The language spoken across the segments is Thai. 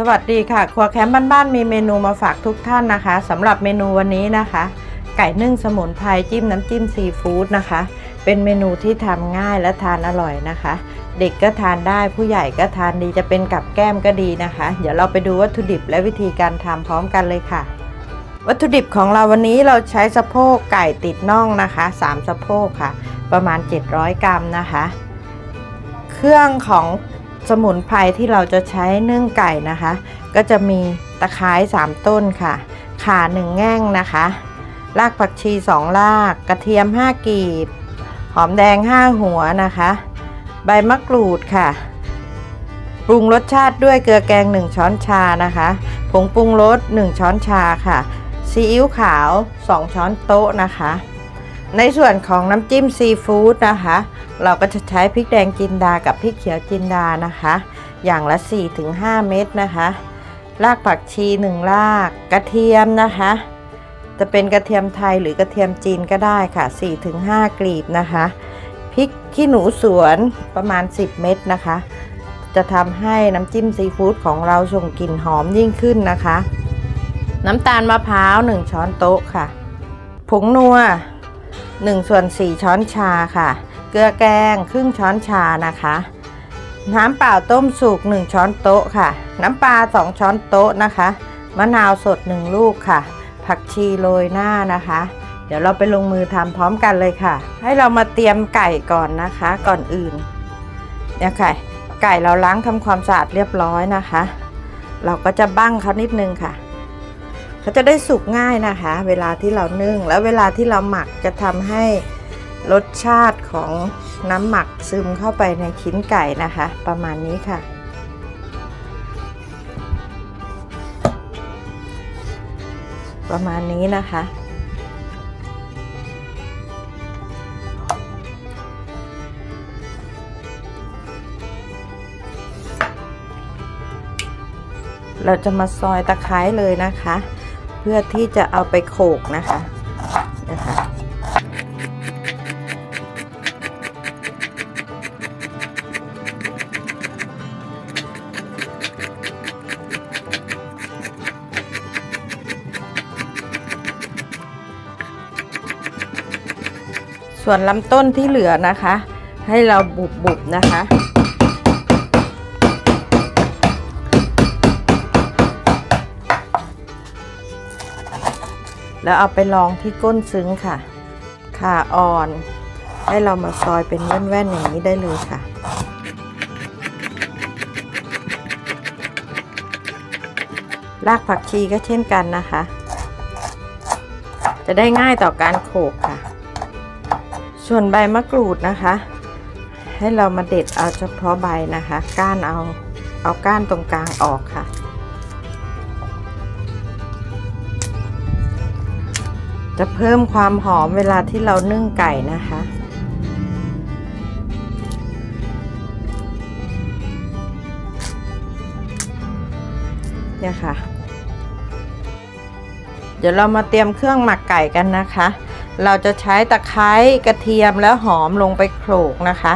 สวัสดีค่ะ ครัวแคมป์บ้านๆมีเมนูมาฝากทุกท่านนะคะสำหรับเมนูวันนี้นะคะ ไก่นึ่งสมุนไพรจิ้มน้ำจิ้มซีฟู้ดนะคะ เป็นเมนูที่ทำง่ายและทานอร่อยนะคะ เด็กก็ทานได้ผู้ใหญ่ก็ทานดีจะเป็นกับแก้มก็ดีนะคะ เดี๋ยวเราไปดูวัตถุดิบและวิธีการทำพร้อมกันเลยค่ะ วัตถุดิบของเราวันนี้เราใช้สะโพกไก่ติดน่องนะคะ 3 สะโพกค่ะ ประมาณ 700 กรัมนะคะ เครื่องของ สมุนไพรที่เราจะใช้นึ่งไก่นะคะ ก็จะมีตะไคร้3ต้นค่ะ ข่า1แง่งนะคะ รากผักชี 2 ราก กระเทียม 5 กีบ หอมแดง 5 หัวนะคะ ใบมะกรูดค่ะ ปรุงรสชาติด้วยเกลือแกง 1 ช้อนชานะคะ ผงปรุงรส 1 ช้อนชาค่ะ ซีอิ๊วขาว 2 ช้อนโต๊ะนะคะ ในส่วนของน้ำจิ้มซีฟู้ดนะคะ เราก็จะใช้พริกแดงจินดากับพริกเขียวจินดานะคะ อย่างละ 4-5 เม็ดนะคะ รากผักชี1ราก กระเทียมนะคะ จะเป็นกระเทียมไทยหรือกระเทียมจีนก็ได้ค่ะ 4-5 กลีบนะคะพริกขี้หนูสวนประมาณ 10 เม็ดนะคะ จะทำให้น้ำจิ้มซีฟู้ดของเราส่งกลิ่นหอมยิ่งขึ้นนะคะ น้ำตาลมะพร้าว 1 ช้อนโต๊ะค่ะ ผงนัว 1 ส่วน 4 ช้อนชาค่ะ เกลือแกงครึ่งช้อนชานะคะ น้ำเปล่าต้มสุก 1 ช้อนโต๊ะค่ะ น้ำปลา 2 ช้อนโต๊ะนะคะ มะนาวสด 1 ลูกค่ะ ผักชีโรยหน้านะคะ เดี๋ยวเราไปลงมือทำพร้อมกันเลยค่ะ ให้เรามาเตรียมไก่ก่อนนะคะ ก่อนอื่นเนี่ยค่ะ ไก่เราล้างทำความสะอาดเรียบร้อยนะคะ เราก็จะบั้งเขานิดนึงค่ะ เขาจะได้สุกง่ายนะคะ เวลาที่เรานึ่ง แล้วเวลาที่เราหมักจะทำให้รสชาติของน้ำหมักซึมเข้าไปในชิ้นไก่นะคะ ประมาณนี้ค่ะ ประมาณนี้นะคะ เราจะมาซอยตะไคร้เลยนะคะ พื่อที่จะเอาไปโขกนะคะนะคะส่วนลำต้นที่เหลือนะคะ ให้เราบุบๆนะคะ แล้วเอาไปลองที่ก้นซึ้งค่ะข่าอ่อน ให้เรามาซอยเป็นแว่นๆอย่างนี้ได้เลยค่ะรากผักชีก็เช่นกันนะคะ จะได้ง่ายต่อการโขกค่ะ ส่วนใบมะกรูดนะคะ ให้เรามาเด็ดเอาเฉพาะใบนะคะ ก้านเอาเอาก้านตรงกลางออกค่ะ จะเพิ่มความหอมเวลาที่เรานึ่งไก่นะคะ เนี่ยค่ะ เดี๋ยวเรามาเตรียมเครื่องหมักไก่กันนะคะ เราจะใช้ตะไคร้กระเทียมแล้วหอมลงไปโขลกนะคะ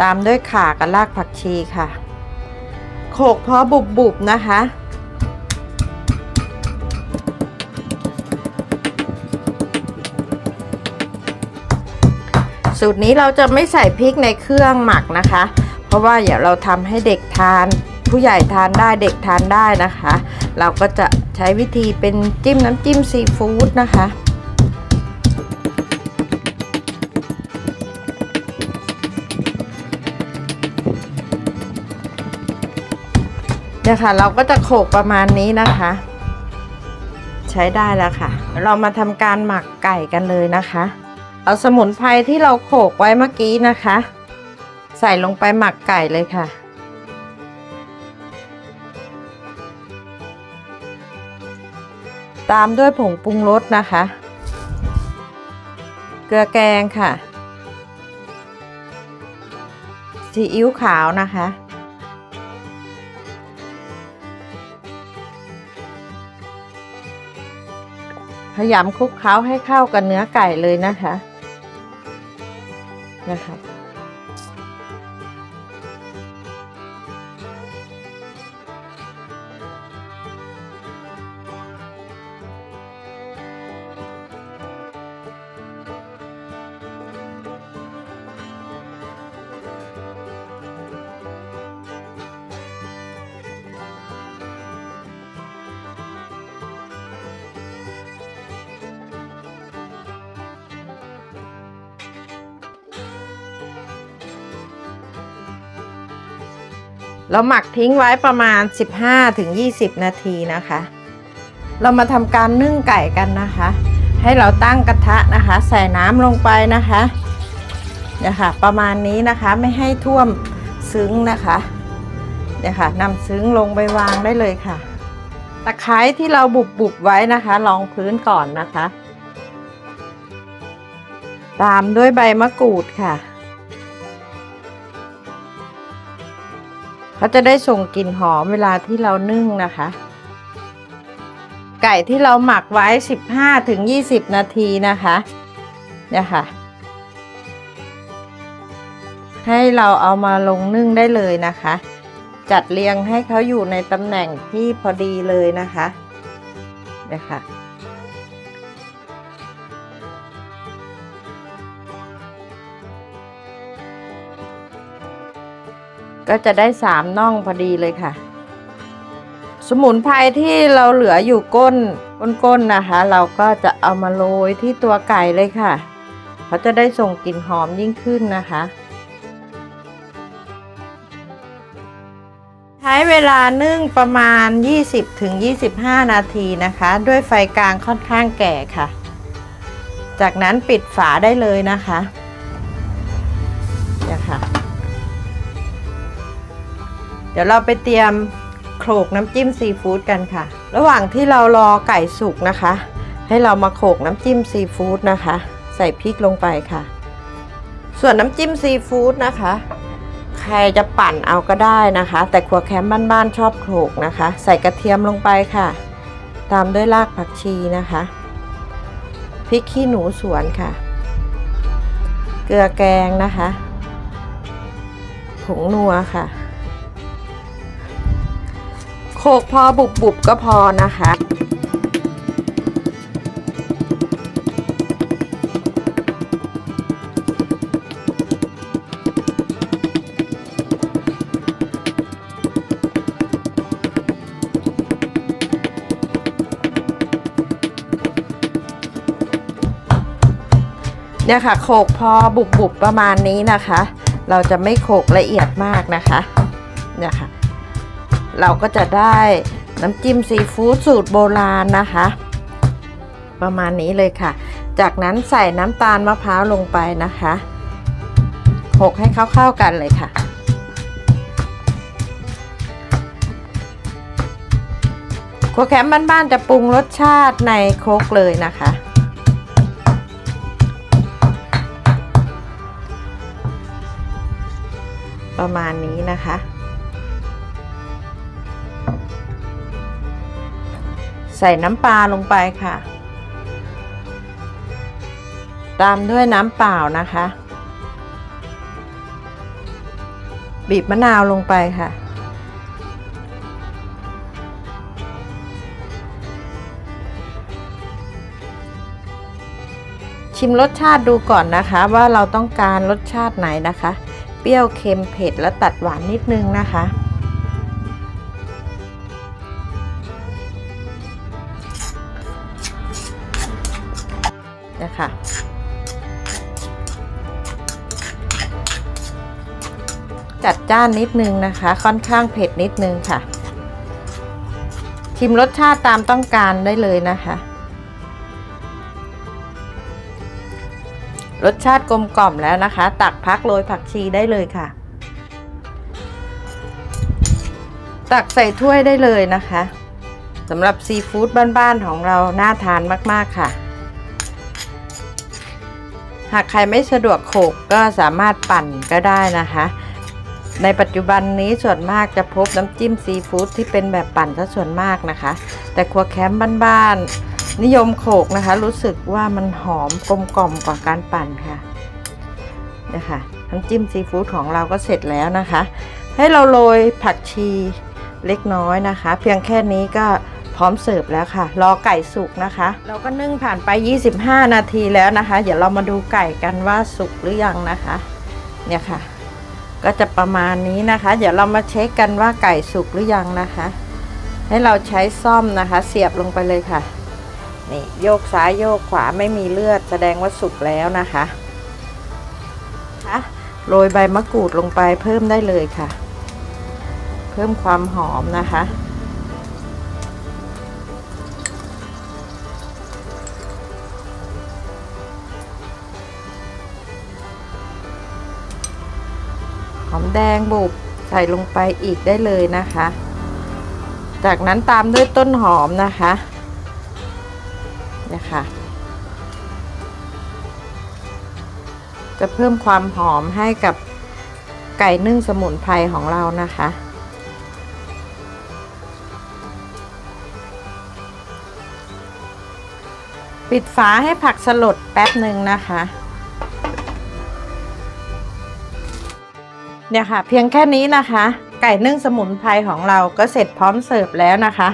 ตามด้วยข่ากับรากผักชีค่ะ โขลกพอบุบๆนะคะ สูตรนี้เราจะไม่ใส่พริกในเครื่องหมักนะคะ เพราะว่าเดี๋ยวเราทำให้เด็กทาน ผู้ใหญ่ทานได้เด็กทานได้นะคะ เราก็จะใช้วิธีเป็นจิ้มน้ำจิ้มซีฟู้ดนะคะเนี่ยค่ะเราก็จะโขกประมาณนี้นะคะ ใช้ได้แล้วค่ะ เรามาทำการหมักไก่กันเลยนะคะ เอาสมุนไพรที่เราโขลกไว้เมื่อกี้นะคะ ใส่ลงไปหมักไก่เลยค่ะ ตามด้วยผงปรุงรสนะคะ เกลือแกงค่ะซีอิ๊วขาวนะคะพยายามคลุกเคล้าให้เข้ากับเนื้อไก่เลยนะคะ นะคะพ เราหมักทิ้งไว้ประมาณ 15-20 นาทีนะคะ เรามาทำการนึ่งไก่กันนะคะ ให้เราตั้งกระทะนะคะ ใส่น้ำลงไปนะคะเนี่ยค่ะประมาณนี้นะคะไม่ให้ท่วมซึ้งนะคะเนี่ยค่ะนำซึ้งลงไปวางได้เลยค่ะตะไคร้ที่เราบุบบุบๆไว้นะคะรองพื้นก่อนนะคะ ตามด้วยใบมะกรูดค่ะ เขาจะได้ส่งกลิ่นหอมเวลาที่เรานึ่งนะคะ ไก่ที่เราหมักไว้ 15ถึง20 นาทีนะคะเนี่ยค่ะ ให้เราเอามาลงนึ่งได้เลยนะคะ จัดเรียงให้เขาอยู่ในตำแหน่งที่พอดีเลยนะคะเนี่ยค่ะ ก็จะได้สามน่องพอดีเลยค่ะ สมุนไพรที่เราเหลืออยู่ก้นก้นๆนะคะ เราก็จะเอามาโรยที่ตัวไก่เลยค่ะเขาจะได้ส่งกลิ่นหอมยิ่งขึ้นนะคะ ใช้เวลานึ่งประมาณ 20-25 นาทีนะคะ ด้วยไฟกลางค่อนข้างแก่ค่ะ จากนั้นปิดฝาได้เลยนะคะ ดี๋ยวเราไปเตรียมโขลกน้ำจิ้มซีฟู้ดกันค่ะ ระหว่างที่เรารอไก่สุกนะคะ ให้เรามาโขลกน้ำจิ้มซีฟู้ดนะคะ ใส่พริกลงไปค่ะ ส่วนน้ำจิ้มซีฟู้ดนะคะ ใครจะปั่นเอาก็ได้นะคะ แต่ครัวแคมป์บ้านๆชอบโขลกนะคะ ใส่กระเทียมลงไปค่ะ ตามด้วยรากผักชีนะคะพริกขี้หนูสวนค่ะ เกลือแกงนะคะ ผงนัวค่ะ ลกพอบุบๆก็พอนะคะ เนี่ยค่ะโขกพอบุบๆประมาณนี้นะคะ เราจะไม่โขกละเอียดมากนะคะ เนี่ยค่ะ เราก็จะได้น้ำจิ้มซีฟู้ดสูตรโบราณนะคะ ประมาณนี้เลยค่ะ จากนั้นใส่น้ำตาลมะพร้าวลงไปนะคะโขลกให้เข้าๆกันเลยค่ะ ครัวแคมป์บ้านๆจะปรุงรสชาติในครกเลยนะคะประมาณนี้นะคะ ใส่น้ำปลาลงไปค่ะ ตามด้วยน้ำเปล่านะคะ บีบมะนาวลงไปค่ะ ชิมรสชาติดูก่อนนะคะว่าเราต้องการรสชาติไหนนะคะ เปรี้ยวเค็มเผ็ดและตัดหวานนิดนึงนะคะ จัดจ้านนิดนึงนะคะ ค่อนข้างเผ็ดนิดนึงค่ะ ชิมรสชาติตามต้องการได้เลยนะคะ รสชาติกลมกล่อมแล้วนะคะ ตักพักโรยผักชีได้เลยค่ะ ตักใส่ถ้วยได้เลยนะคะสำหรับซีฟู้ดบ้านๆของเราน่าทานมากๆค่ะ หากใครไม่สะดวกโขกก็สามารถปั่นก็ได้นะคะ ในปัจจุบันนี้ส่วนมากจะพบน้ำจิ้มซีฟู้ดที่เป็นแบบปั่นซะส่วนมากนะคะ แต่ครัวแคมป์บ้านๆนิยมโขกนะคะ รู้สึกว่ามันหอมกลมกล่อมกว่าการปั่นค่ะนะคะน้ำจิ้มซีฟู้ดของเราก็เสร็จแล้วนะคะ ให้เราโรยผักชีเล็กน้อยนะคะ เพียงแค่นี้ก็พร้อมเสิร์ฟแล้วค่ะ รอไก่สุกนะคะ เราก็นึ่งผ่านไป 25 นาทีแล้วนะคะ เดี๋ยวเรามาดูไก่กันว่าสุกหรือยังนะคะ เนี่ยค่ะ ก็จะประมาณนี้นะคะ เดี๋ยวเรามาเช็คกันว่าไก่สุกหรือยังนะคะ ให้เราใช้ซ่อมนะคะ เสียบลงไปเลยค่ะ นี่โยกซ้ายโยกขวาไม่มีเลือดแสดงว่าสุกแล้วนะคะโรยใบมะกรูดลงไปเพิ่มได้เลยค่ะ เพิ่มความหอมนะคะ แดงบุบใส่ลงไปอีกได้เลยนะคะ จากนั้นตามด้วยต้นหอมนะคะเนี่ยค่ะ จะเพิ่มความหอมให้กับไก่นึ่งสมุนไพรของเรานะคะ ปิดฝาให้ผักสลดแป๊บหนึ่งนะคะ เนี่ยค่ะ เพียงแค่นี้นะคะ ไก่นึ่งสมุนไพรของเราก็เสร็จพร้อมเสิร์ฟแล้วนะคะ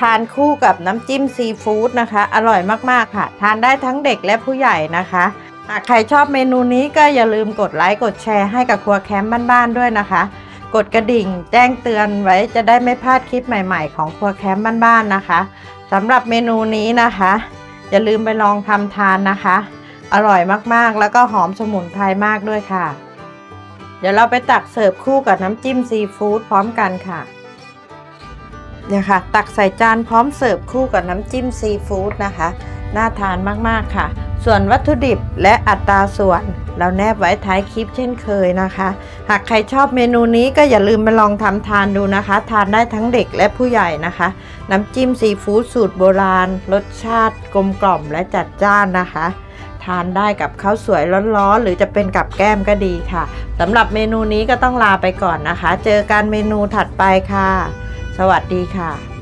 ทานคู่กับน้ำจิ้มซีฟู้ดนะคะ อร่อยมากๆค่ะ ทานได้ทั้งเด็กและผู้ใหญ่นะคะหากใครชอบเมนูนี้ก็อย่าลืมกดไลค์กดแชร์ให้กับครัวแคมป์บ้านๆด้วยนะคะ กดกระดิ่งแจ้งเตือนไว้จะได้ไม่พลาดคลิปใหม่ๆ ของครัวแคมป์บ้านๆนะคะสำหรับเมนูนี้นะคะ อย่าลืมไปลองทำทานนะคะ อร่อยมากๆแล้วก็หอมสมุนไพรมากด้วยค่ะ ดี๋ยวเราไปตักเสิร์ฟคู่กับน้ำจิ้มซีฟู้ดพร้อมกันค่ะเนี่ยค่ะ ตักใส่จานพร้อมเสิร์ฟคู่กับน้ำจิ้มซีฟู้ดนะคะ น่าทานมากๆค่ะ ส่วนวัตถุดิบและอัตราส่วน เราแนบไว้ท้ายคลิปเช่นเคยนะคะ หากใครชอบเมนูนี้ก็อย่าลืมไปลองทำทานดูนะคะ ทานได้ทั้งเด็กและผู้ใหญ่นะคะ น้ำจิ้มซีฟู้ดสูตรโบราณ รสชาติกลมกล่อมและจัดจ้านนะคะ ทานได้กับข้าวสวยร้อนๆ หรือจะเป็นกับแก้มก็ดีค่ะสำหรับเมนูนี้ก็ต้องลาไปก่อนนะคะ เจอกันเมนูถัดไปค่ะ สวัสดีค่ะ